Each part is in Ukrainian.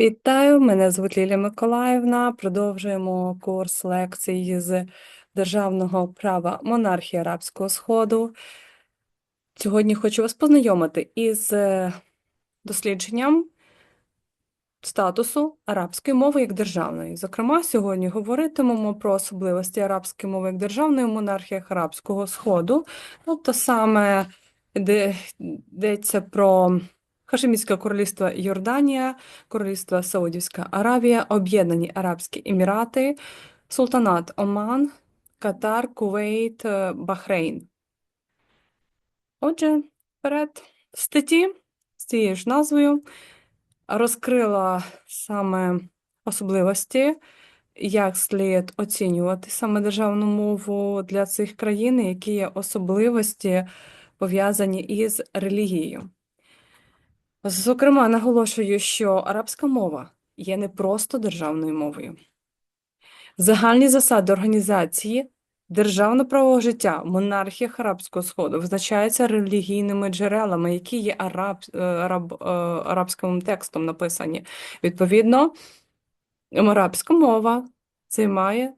Вітаю, мене звуть Лілія Миколаївна. Продовжуємо курс лекцій з державного права монархії Арабського Сходу. Сьогодні хочу вас познайомити із е, дослідженням статусу арабської мови як державної. Зокрема, сьогодні говоритимемо про особливості арабської мови як державної в монархіях Арабського Сходу, тобто саме йде- йдеться про Хашемітське королівство Йорданія, королівство Саудівська Аравія, Об'єднані Арабські Емірати, Султанат Оман, Катар, Кувейт, е, Бахрейн. Отже, вперед статті з цією ж назвою розкрила саме особливості, як слід оцінювати саме державну мову для цих країн, які є особливості пов'язані із релігією. Зокрема, наголошую, що арабська мова є не просто державною мовою. Загальні засади організації державно-правового життя в монархіях Арабського Сходу визначаються релігійними джерелами, які є араб, е, араб, е, арабським текстом написані. Відповідно, арабська мова займає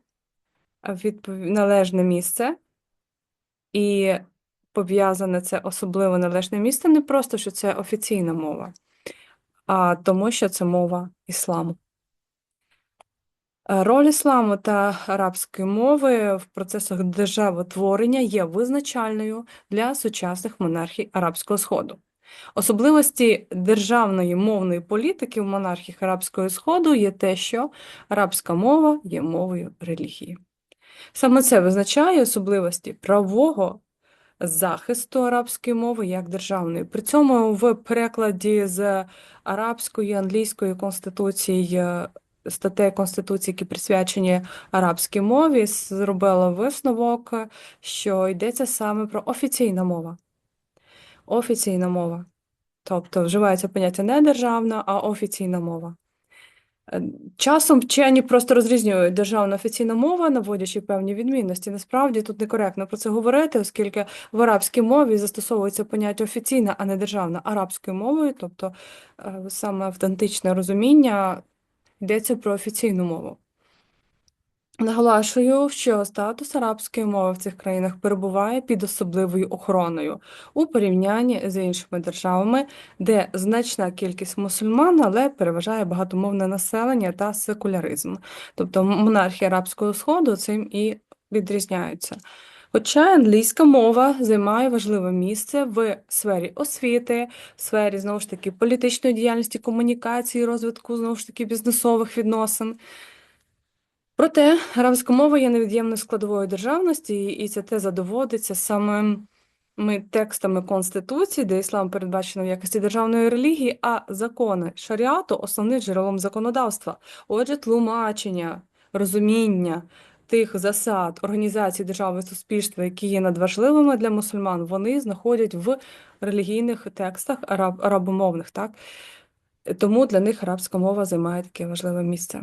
належне місце, і пов'язане це особливо належне місце не просто, що це офіційна мова, а тому, що це мова ісламу. Е, Роль ісламу та арабської мови в процесах державотворення є визначальною для сучасних монархій Арабського Сходу. Особливості державної мовної політики в монархіях Арабського Сходу є те, що арабська мова є мовою релігії. Саме це визначає особливості правового захисту арабської мови як державної. При цьому в перекладі з арабської, англійської конституції, е, статей Конституції, які присвячені арабській мові, зробила висновок, що йдеться саме про офіційна мова. Офіційна мова. Тобто вживається поняття не державна, а офіційна мова. Е, Часом вчені просто розрізнюють державна офіційна мова, наводячи певні відмінності. Насправді тут некоректно про це говорити, оскільки в арабській мові застосовується поняття офіційна, а не державна арабською мовою, тобто е, саме автентичне розуміння йдеться про офіційну мову. Наголошую, що статус арабської мови в цих країнах перебуває під особливою охороною у порівнянні з іншими державами, де значна кількість мусульман, але переважає багатомовне населення та секуляризм. Тобто монархії Арабського Сходу цим і відрізняються. Хоча англійська мова займає важливе місце в сфері освіти, в сфері знову ж таки політичної діяльності, комунікації, розвитку знову ж таки бізнесових відносин. Проте арабська мова є невід'ємною складовою державності, і ця теза доводиться самими текстами Конституції, де іслам передбачено в якості державної релігії, а закони шаріату основним джерелом законодавства. Отже, тлумачення, розуміння тих засад організації держави і суспільства, які є надважливими для мусульман, вони знаходять в релігійних текстах араб, арабомовних, так? Тому для них арабська мова займає таке важливе місце.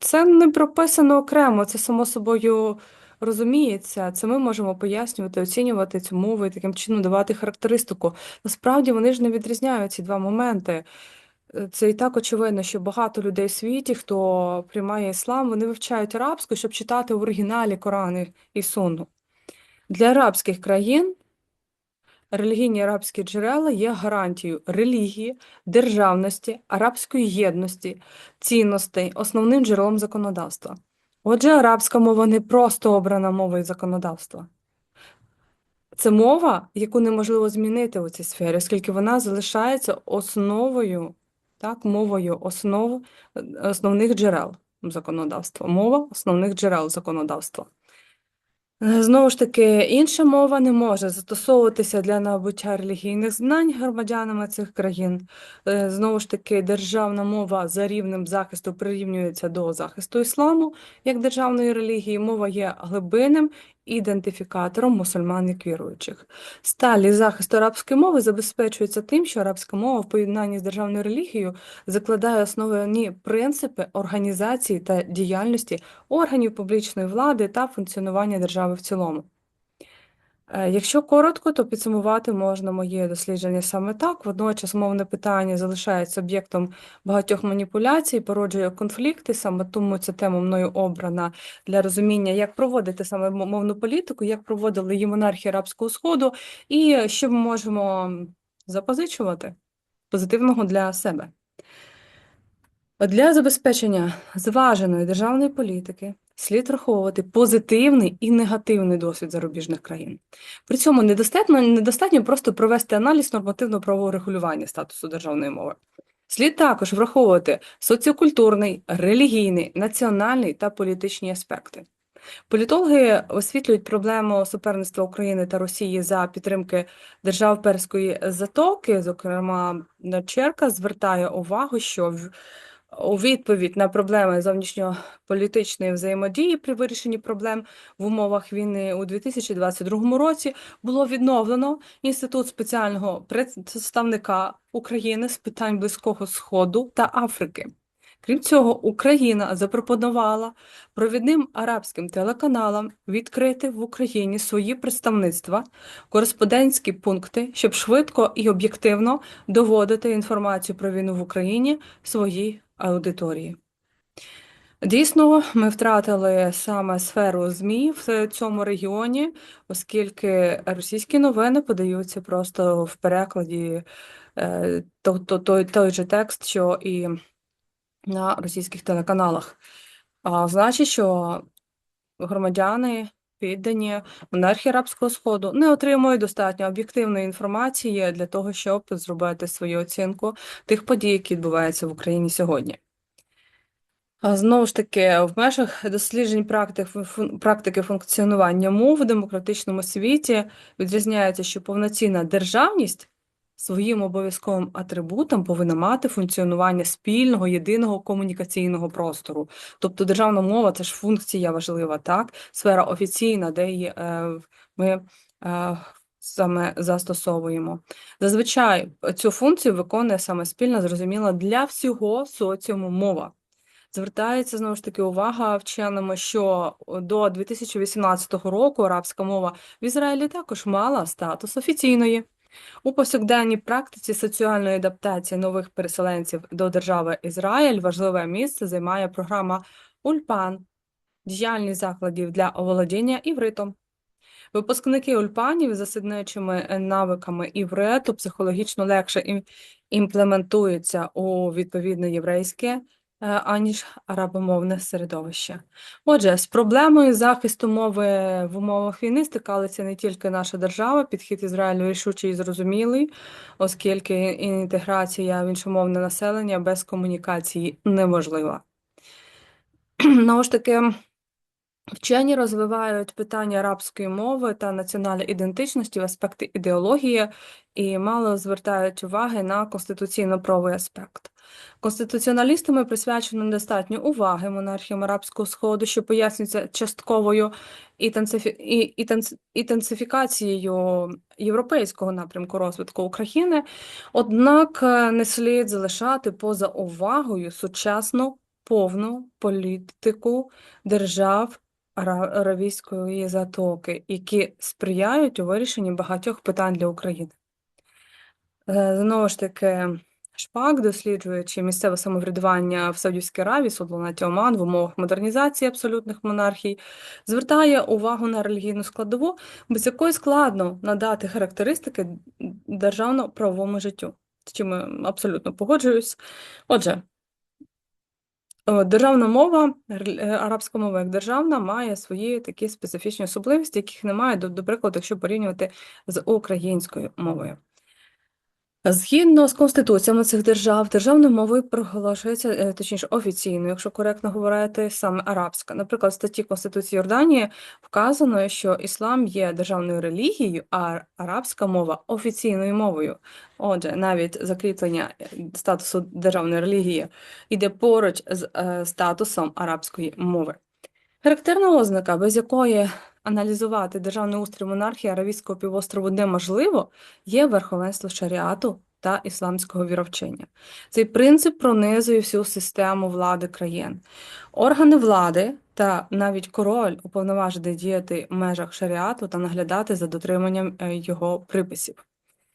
Це не прописано окремо, це само собою розуміється. Це ми можемо пояснювати, оцінювати цю мову і таким чином давати характеристику. Насправді вони ж не відрізняють ці два моменти. Е, Це і так очевидно, що багато людей в світі, хто приймає іслам, вони вивчають арабську, щоб читати в оригіналі Корани і Сунну. Для арабських країн релігійні арабські джерела є гарантією релігії, державності, арабської єдності, цінностей, основним джерелом законодавства. Отже, арабська мова не просто обрана мова і законодавства. Це мова, яку неможливо змінити у цій сфері, оскільки вона залишається основою, так, мовою основ, основних джерел законодавства. Мова основних джерел законодавства. Е, Знову ж таки, інша мова не може застосовуватися для набуття релігійних знань громадянами цих країн. Е, Знову ж таки, державна мова за рівнем захисту прирівнюється до захисту ісламу як державної релігії. Мова є глибинним ідентифікатором мусульман як віруючих. Сталість захисту арабської мови забезпечується тим, що арабська мова в поєднанні з державною релігією закладає основні принципи організації та діяльності органів публічної влади та функціонування держави в цілому. Е, Якщо коротко, то підсумувати можна моє дослідження саме так. Водночас мовне питання залишається об'єктом багатьох маніпуляцій, породжує конфлікти. Саме тому ця тема мною обрана для розуміння, як проводити саме мовну політику, як проводили її монархії Арабського Сходу, і що ми можемо запозичувати позитивного для себе. Для забезпечення зваженої державної політики слід враховувати позитивний і негативний досвід зарубіжних країн. При цьому недостатньо, недостатньо просто провести аналіз нормативно-правового регулювання статусу державної мови. Слід також враховувати соціокультурний, релігійний, національний та політичні аспекти. Політологи освітлюють проблему суперництва України та Росії за підтримки держав Перської затоки. Зокрема, Черка звертає увагу, що в- у відповідь на проблеми зовнішньополітичної взаємодії при вирішенні проблем в умовах війни у 2022 році було відновлено інститут спеціального представника України з питань Близького Сходу та Африки. Крім цього, Україна запропонувала провідним арабським телеканалам відкрити в Україні свої представництва, кореспондентські пункти, щоб швидко і об'єктивно доводити інформацію про війну в Україні своїй аудиторії. Дійсно, ми втратили саме сферу ЗМІ в цьому регіоні, оскільки російські новини подаються просто в перекладі е, то- то- той, той же текст, що і на російських телеканалах. А значить, що громадяни, піддані монархії Арабського Сходу, не отримують достатньо об'єктивної інформації для того, щоб зробити свою оцінку тих подій, які відбуваються в Україні сьогодні. Знову ж таки, в межах досліджень практик, практики функціонування мов в демократичному світі відрізняється, що повноцінна державність своїм обов'язковим атрибутом повинна мати функціонування спільного, єдиного комунікаційного простору. Тобто державна мова це ж функція важлива, так? Сфера офіційна, де її е, ми е, саме застосовуємо. Зазвичай цю функцію виконує саме спільна, зрозуміла для всього соціуму мова. Звертається знову ж таки увага вченими, що до 2018 року арабська мова в Ізраїлі також мала статус офіційної. У повсякденній практиці соціальної адаптації нових переселенців до держави Ізраїль важливе місце займає програма Ульпан, діяльність закладів для оволодіння івритом. Випускники ульпанів з засідничими навиками івриту психологічно легше імплементуються у відповідне єврейське, аніж арабомовне середовище. Отже, з проблемою захисту мови в умовах війни стикалися не тільки наша держава, підхід Ізраїлю рішучий і зрозумілий, оскільки інтеграція в іншомовне населення без комунікації неможлива. Знову ж таки, Вчені розвивають питання арабської мови та національної ідентичності в аспекти ідеології і мало звертають уваги на конституційно-правовий аспект. Конституціоналістами присвячено недостатньо уваги монархіям Арабського Сходу, що пояснюється частковою інтенсифі... інтенсифікацією європейського напрямку розвитку України, однак е, не слід залишати поза увагою сучасну повну політику держав Аравійської затоки, які сприяють у вирішенні багатьох питань для України. Е, Знову ж таки, Шпак, досліджуючи місцеве самоврядування в Саудівській Аравії, Султанаті Оман в умовах модернізації абсолютних монархій, звертає увагу на релігійну складову, без якої складно надати характеристики державно-правовому життю. З чим абсолютно погоджуюсь. Отже, Державна мова, е, арабська мова як державна, має свої такі специфічні особливості, яких немає, до, до прикладу, якщо порівнювати з українською мовою. Згідно з конституціями цих держав, державною мовою проголошується, е, точніше, офіційно, якщо коректно говорити, саме арабська. Наприклад, в статті Конституції Йорданії вказано, що іслам є державною релігією, а арабська мова офіційною мовою. Отже, навіть закріплення е, статусу державної релігії йде поруч з е, статусом арабської мови. Характерна ознака, без якої аналізувати державний устрій монархії Аравійського півострову неможливо, є верховенство шаріату та ісламського віровчення. Цей принцип пронизує всю систему влади країн. Органи влади та навіть король уповноважений діяти в межах шаріату та наглядати за дотриманням е, його приписів.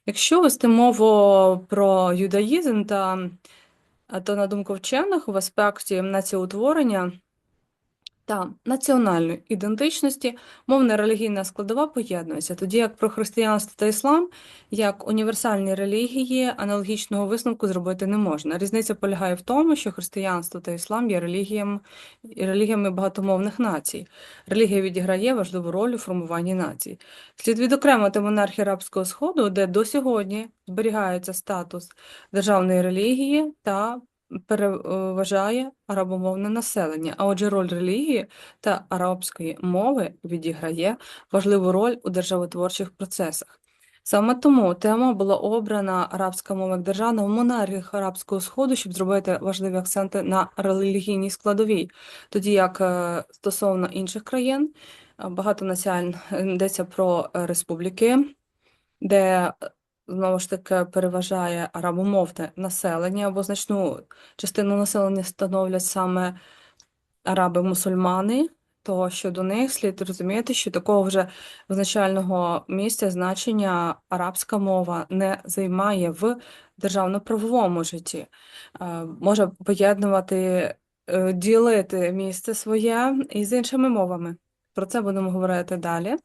Якщо вести мову про юдаїзм, та, то, на думку вчених, в аспекті націоутворення та національної ідентичності мовна релігійна складова поєднується, тоді як про християнство та іслам як універсальні релігії аналогічного висновку зробити не можна. Різниця полягає в тому, що християнство та іслам є релігіями, релігіями багатомовних націй. Релігія відіграє важливу роль у формуванні націй. Слід відокремити монархію арабського сходу, де до сьогодні зберігається статус державної релігії та переважає арабомовне населення, а отже, роль релігії та арабської мови відіграє важливу роль у державотворчих процесах. Саме тому тема була обрана арабська мова як державна в монархіях арабського сходу, щоб зробити важливі акценти на релігійній складовій, тоді як е, стосовно інших країн е, багатонаціональних йдеться про е, республіки, де знову ж таки переважає арабомовне населення, або значну частину населення становлять саме араби-мусульмани, то щодо них слід розуміти, що такого вже визначального місця значення арабська мова не займає в державно-правовому житті. Е, Може поєднувати, е, ділити місце своє із іншими мовами. Про це будемо говорити далі.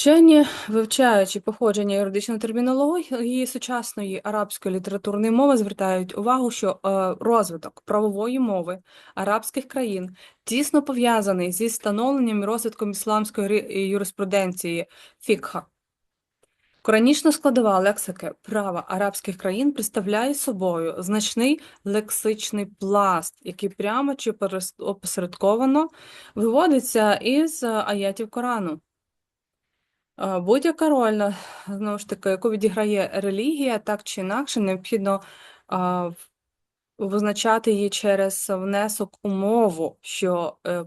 Вчені, вивчаючи походження юридичної термінології сучасної арабської літературної мови, звертають увагу, що е, розвиток правової мови арабських країн тісно пов'язаний зі становленням і розвитком ісламської юриспруденції фікха. Коранічна складова лексики права арабських країн представляє собою значний лексичний пласт, який прямо чи опосередковано виводиться із е, аятів Корану. Е, Будь-яка роль, знову ж таки, яку відіграє релігія, так чи інакше, необхідно визначати її через внесок у мову, що е,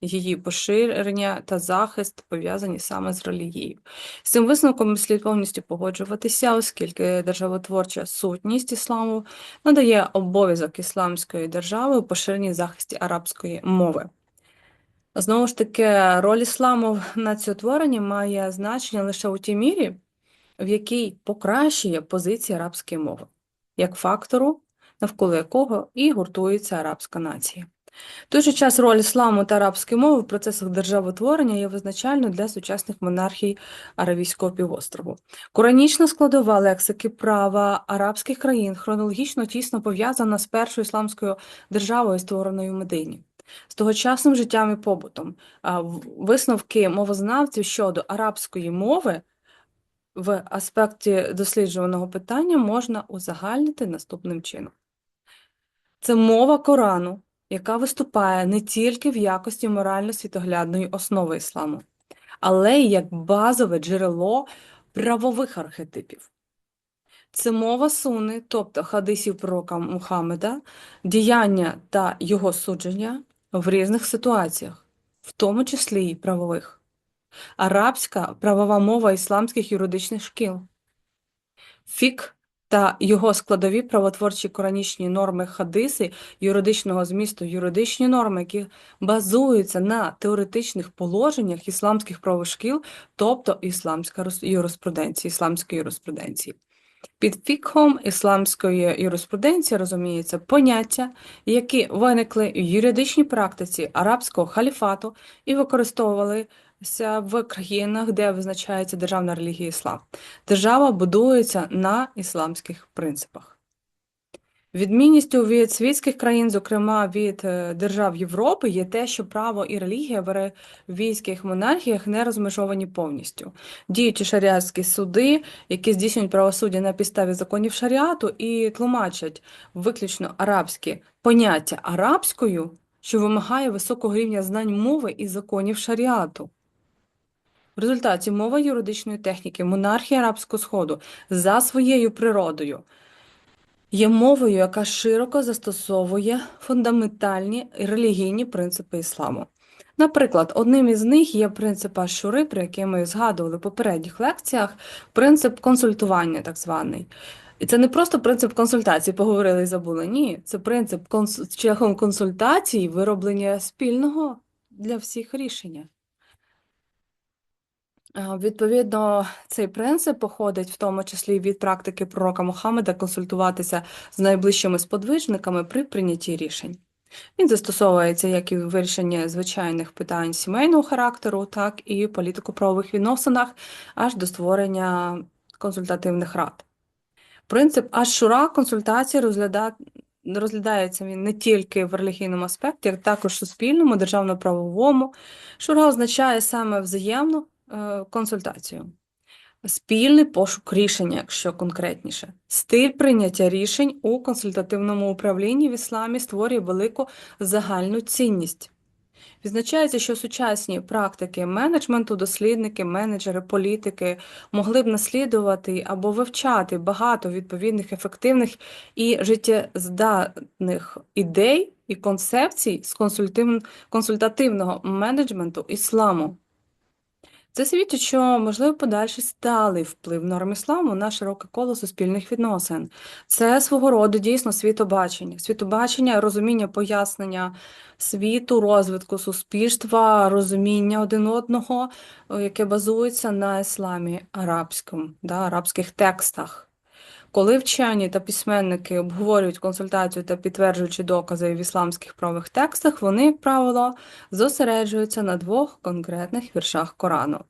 її поширення та захист пов'язані саме з релігією. З цим висновком слід повністю погоджуватися, оскільки державотворча сутність ісламу надає обов'язок ісламської держави у поширенні захисті арабської мови. Знову ж таки, роль ісламу в націотворенні має значення лише у тій мірі, в якій покращує позиції арабської мови, як фактору, навколо якого і гуртується арабська нація. В той же час роль ісламу та арабської мови в процесах державотворення є визначальною для сучасних монархій Аравійського півострову. Коранічна складова лексики права арабських країн хронологічно тісно пов'язана з першою ісламською державою, створеною в Медині. З тогочасним життям і побутом. Висновки мовознавців щодо арабської мови в аспекті досліджуваного питання можна узагальнити наступним чином. Це мова Корану, яка виступає не тільки в якості морально-світоглядної основи ісламу, але й як базове джерело правових архетипів. Це мова суни, тобто хадисів пророка Мухаммеда, діяння та його судження в різних ситуаціях, в тому числі й правових. Арабська правова мова ісламських юридичних шкіл. Фік та його складові правотворчі коранічні норми хадиси юридичного змісту, юридичні норми, які базуються на теоретичних положеннях ісламських правових шкіл, тобто ісламська юриспруденція, ісламської юриспруденції. Під фікхом ісламської юриспруденції розуміється поняття, які виникли в юридичній практиці арабського халіфату і використовувалися в країнах, де визначається державна релігія іслам. Держава будується на ісламських принципах. Відмінністю від світських країн, зокрема від е, держав Європи, є те, що право і релігія в аравійських монархіях не розмежовані повністю. Діючі шаріатські суди, які здійснюють правосуддя на підставі законів шаріату і тлумачать виключно арабські поняття арабською, що вимагає високого рівня знань мови і законів шаріату. В результаті мова юридичної техніки монархії Арабського Сходу за своєю природою є мовою, яка широко застосовує фундаментальні релігійні принципи ісламу. Наприклад, одним із них є принцип Ашури, про який ми згадували в попередніх лекціях, принцип консультування, так званий. І це не просто принцип консультації, поговорили і забули. Ні, це принцип конс... шляхом консультацій вироблення спільного для всіх рішення. Е, Відповідно, цей принцип походить в тому числі від практики пророка Мухаммеда консультуватися з найближчими сподвижниками при прийнятті рішень. Він застосовується як і в вирішенні звичайних питань сімейного характеру, так і в політико-правових відносинах, аж до створення консультативних рад. Принцип Аш-Шура консультації розгляда... розглядається він не тільки в релігійному аспекті, а також в суспільному, державно-правовому. Шура означає саме взаємну консультацію. Спільний пошук рішення, якщо конкретніше. Стиль прийняття рішень у консультативному управлінні в ісламі створює велику загальну цінність. Відзначається, що сучасні практики менеджменту, дослідники, менеджери, політики могли б наслідувати або вивчати багато відповідних ефективних і життєздатних ідей і концепцій з консультативного менеджменту ісламу. Це свідчить, що можливо подальший сталий вплив норм ісламу на широке коло суспільних відносин. Це свого роду дійсно світобачення, світобачення, розуміння пояснення світу, розвитку суспільства, розуміння один одного, е, яке базується на ісламі арабському, да, арабських текстах. Коли вчені та письменники обговорюють консультацію та підтверджуючи докази в ісламських правових текстах, вони, як правило, зосереджуються на двох конкретних віршах Корану.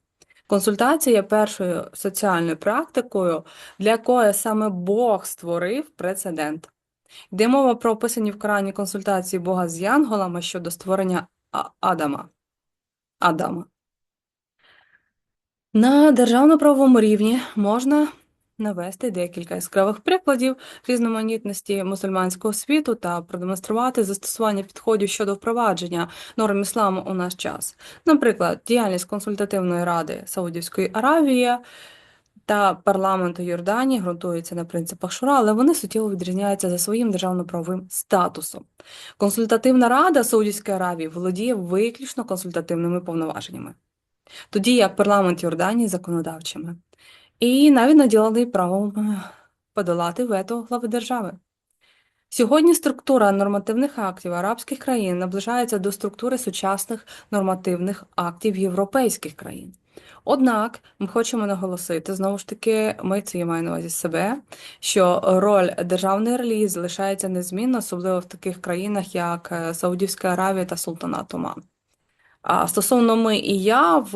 Консультація є першою соціальною практикою, для якої саме Бог створив прецедент. Йде мова про описані в Корані консультації Бога з янголами щодо створення Адама. Адама. На державно-правовому рівні можна навести декілька яскравих прикладів різноманітності мусульманського світу та продемонструвати застосування підходів щодо впровадження норм ісламу у наш час. Наприклад, діяльність консультативної ради Саудівської Аравії та парламенту Йорданії ґрунтується на принципах Шура, але вони суттєво відрізняються за своїм державно-правовим статусом. Консультативна рада Саудівської Аравії володіє виключно консультативними повноваженнями, тоді як парламент Йорданії законодавчими. І навіть наділений правом е, подолати вето глави держави. Сьогодні структура нормативних актів арабських країн наближається до структури сучасних нормативних актів європейських країн. Однак ми хочемо наголосити, знову ж таки, ми це я маю на увазі себе, що роль державної релігії залишається незмінна, особливо в таких країнах, як е, Саудівська Аравія та Султанат Оман. Стосовно ми і я в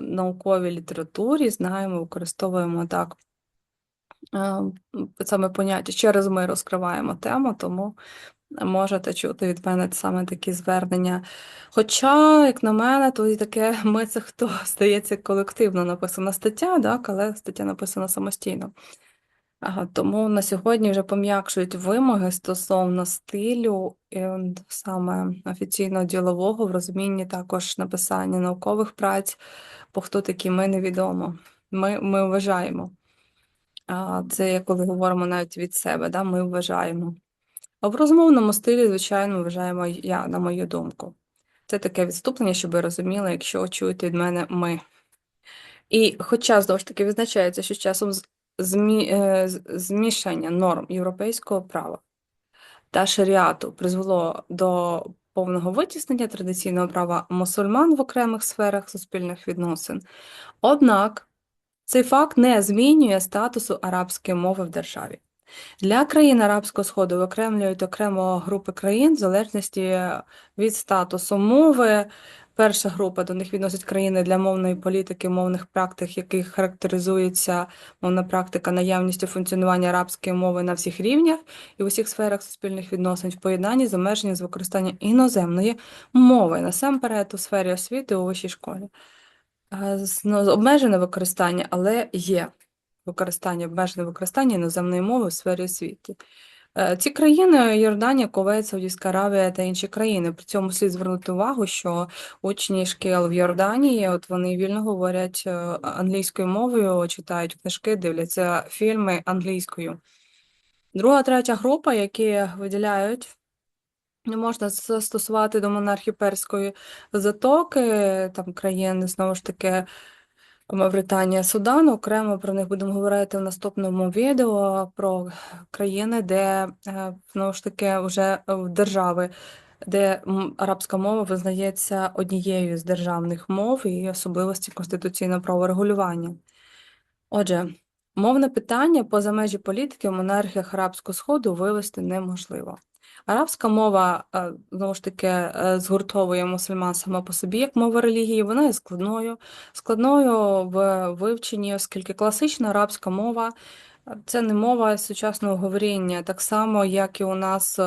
науковій літературі знаємо, використовуємо так е, саме поняття через ми розкриваємо тему, тому можете чути від мене саме такі звернення. Хоча, як на мене, то і таке ми це хто здається колективно написана стаття, так, але стаття написана самостійно. Тому на сьогодні вже пом'якшують вимоги стосовно стилю і саме офіційно-ділового в розумінні також написання наукових праць, бо хто такі ми невідомо. Ми, ми вважаємо. Це є коли говоримо навіть від себе, да? ми вважаємо. А в розмовному стилі, звичайно, вважаємо я, на мою думку. Це таке відступлення, щоб ви розуміли, якщо чуєте від мене ми. І хоча, знову ж таки, відзначається, що часом е, змішання норм європейського права та шаріату призвело до повного витіснення традиційного права мусульман в окремих сферах суспільних відносин. Однак цей факт не змінює статусу арабської мови в державі. Для країн Арабського Сходу виокремлюють окремо групи країн в залежності від статусу мови. Перша група до них відносять країни для мовної політики, мовних практик, яких характеризується мовна практика наявністю функціонування арабської мови на всіх рівнях і в усіх сферах суспільних відносин в поєднанні з обмеженням з використання іноземної мови, насамперед у сфері освіти у вищій школі. Ну, Обмежене використання, але є використання, обмежене використання іноземної мови у сфері освіти. Е, Ці країни Йорданія, Кувейт, Саудівська Аравія та інші країни. При цьому слід звернути увагу, що учні шкіл в Йорданії, от вони вільно говорять е, англійською мовою, читають книжки, дивляться фільми англійською. Друга, третя група, які виділяють Не можна застосувати до монархії Перської затоки, там країни, знову ж таки, Мавританія, Судан. Окремо про них будемо говорити в наступному відео про країни, де е, знову ж таки вже держави, де арабська мова визнається однією з державних мов і особливості конституційного праворегулювання. Отже, мовне питання поза межі політики в монархіях Арабського Сходу вивести неможливо. Арабська мова, е, знову ж таки, е, згуртовує мусульман сама по собі як мова релігії, вона є складною, складною в вивченні, оскільки класична арабська мова е, це не мова сучасного говоріння, так само, як і у нас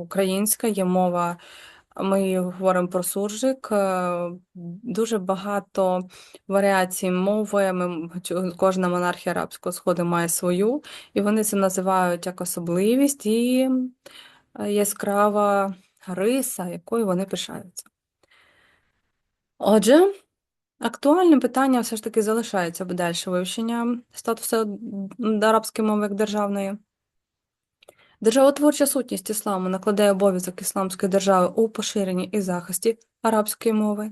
українська є мова. Ми говоримо про суржик, дуже багато варіацій мови. Ми, кожна монархія арабського сходу має свою, і вони це називають як особливість і яскрава риса, якою вони пишаються. Отже, актуальним питанням все ж таки залишається подальше вивчення статусу арабської мови як державної. Державотворча сутність ісламу накладає обов'язок ісламської держави у поширенні і захисті арабської мови.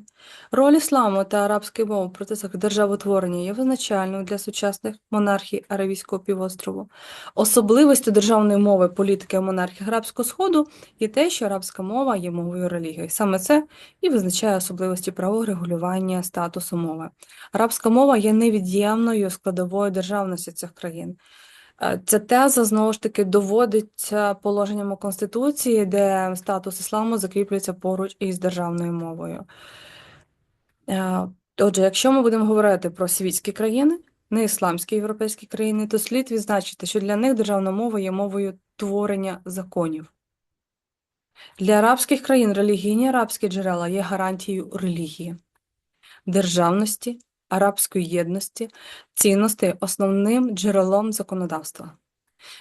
Роль ісламу та арабської мови в процесах державотворення є визначальною для сучасних монархій Аравійського півострову. Особливістю державної мови політики монархії Арабського Сходу є те, що арабська мова є мовою релігії. Саме це і визначає особливості правового регулювання статусу мови. Арабська мова є невід'ємною складовою державності цих країн. Е, Ця теза знову ж таки доводиться положенням Конституції, де статус ісламу закріплюється поруч із державною мовою. Е, Отже, якщо ми будемо говорити про світські країни, не ісламські європейські країни, то слід відзначити, що для них державна мова є мовою творення законів. Для арабських країн релігійні арабські джерела є гарантією релігії, державності, арабської єдності, цінностей основним джерелом законодавства.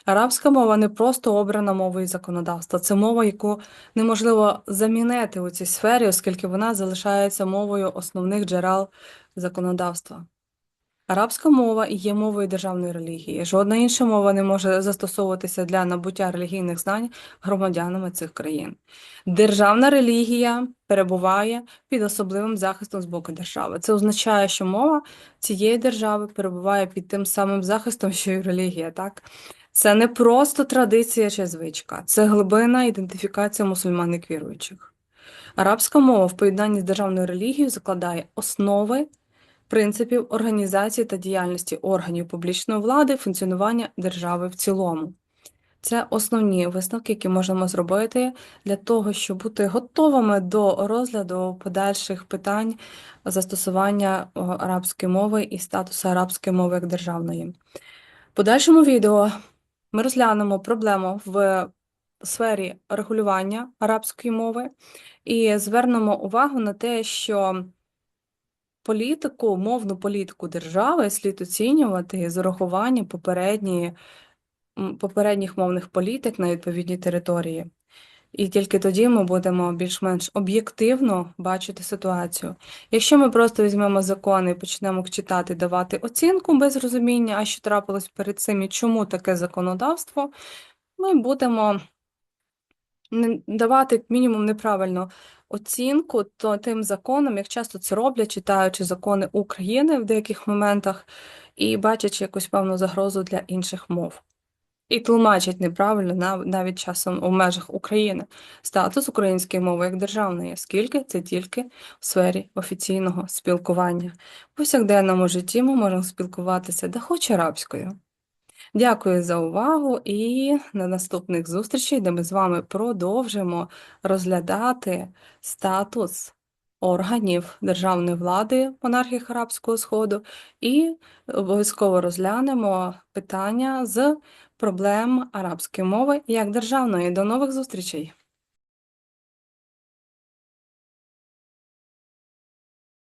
Арабська мова не просто обрана мовою законодавства, це мова, яку неможливо замінити у цій сфері, оскільки вона залишається мовою основних джерел законодавства. Арабська мова є мовою державної релігії. Жодна інша мова не може застосовуватися для набуття релігійних знань громадянами цих країн. Державна релігія перебуває під особливим захистом з боку держави. Це означає, що мова цієї держави перебуває під тим самим захистом, що й релігія. Так? Це не просто традиція чи звичка, це глибина ідентифікація мусульман як віруючих. Арабська мова в поєднанні з державною релігією закладає основи принципів організації та діяльності органів публічної влади, функціонування держави в цілому. Це основні висновки, які можемо зробити для того, щоб бути готовими до розгляду подальших питань застосування арабської мови і статусу арабської мови як державної. Подальшому відео ми розглянемо проблему в сфері регулювання арабської мови і звернемо увагу на те, що політику, мовну політику держави слід оцінювати з урахуванням попередньої, попередніх мовних політик на відповідній території. І тільки тоді ми будемо більш-менш об'єктивно бачити ситуацію. Якщо ми просто візьмемо закони і почнемо читати, давати оцінку без розуміння, а що трапилось перед цим і чому таке законодавство, ми будемо давати мінімум неправильну оцінку то тим законам, як часто це роблять, читаючи закони України в деяких моментах і бачачи якусь певну загрозу для інших мов. І тлумачать неправильно навіть часом у межах України статус української мови як державної, оскільки це тільки в сфері офіційного спілкування. В повсякденному житті ми можемо спілкуватися де хоч арабською. Дякую за увагу і на наступних зустрічей, де ми з вами продовжимо розглядати статус органів державної влади монархії Арабського Сходу і обов'язково розглянемо питання з проблем арабської мови як державної. До нових зустрічей!